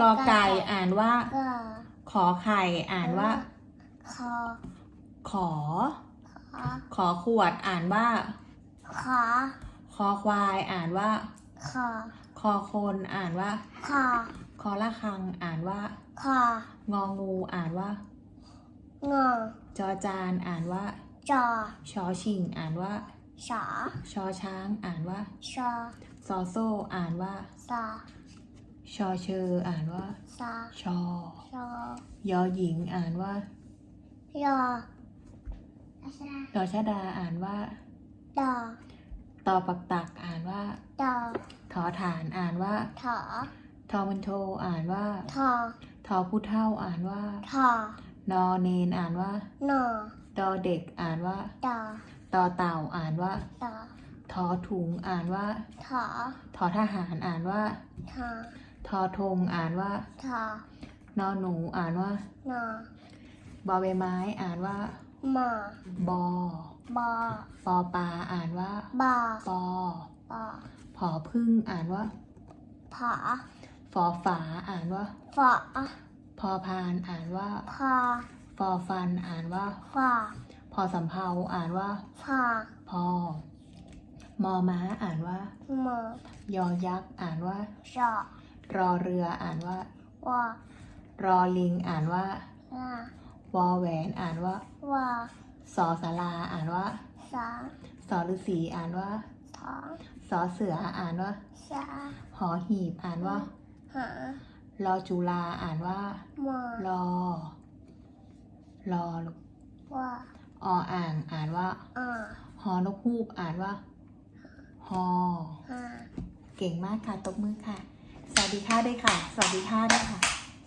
กอไก่อ่านว่าก็ขอไข่อ่านว่า คอขอ ขอขอขวดอ่านว่า ขอคอควายอ่านว่าขอคอคนอ่านว่าขอคอละคังอ่านว่าขององูอ่านว่า งอจอจานอ่านว่า จอชอชิงอ่านว่า สอชอช้างอ่านว่า ชอซอโซอ่านว่าซอ ชอเชออ่านว่าซอชอ ชอยอหญิงอ่านว่ายอดอชดาอ่านว่าดอตอปักตักอ่านว่าดอทอฐานอ่านว่าถอทอมันโทอ่านว่าทอทอผู้เท่าอ่านว่าทอนอเนนอ่านว่านอดอเด็กอ่านว่าดอตอเต่าอ่านว่าดอทอถุงอ่านว่าถอทอทหารอ่านว่าทอ ทอธงอ่านว่า ทอนอหนูอ่านว่า นอ บอใบไม้อ่านว่าหมอ บอ บอ ปอปลาอ่านว่า บอปอ ปอผอพึ่งอ่านว่า ผอฟอฝาอ่านว่า ฝอพอพานอ่านว่า พอฟอฟันอ่านว่าฝอพอสำเภาอ่านว่า พอพอ มอม้าอ่านว่าหมอยอยักษ์อ่านว่าชอ รอเรืออ่านว่า วอรอลิงอ่านว่า ลาวอแหวนอ่านว่า วอสอสาราอ่านว่าสอสอฤาษีอ่านว่า ถอสอเสืออ่านว่า สาหอหีบอ่านว่า หารอจุลาอ่านว่าหมอรอ รอลูกวอออ่างอ่านว่าออฮอนกฮูกอ่านว่า ฮอ หา เก่งมากค่ะ ตบมือค่ะ สวัสดีค่ะด้วยค่ะ สวัสดีค่ะด้วยค่ะ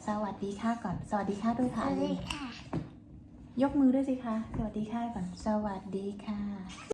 สวัสดีค่ะก่อน สวัสดีค่ะด้วยสค่ะวัสลิดีงค่ะ ยกมือด้วยสิคะ สวัสดีค่ะก่อน สวัสดีค่ะ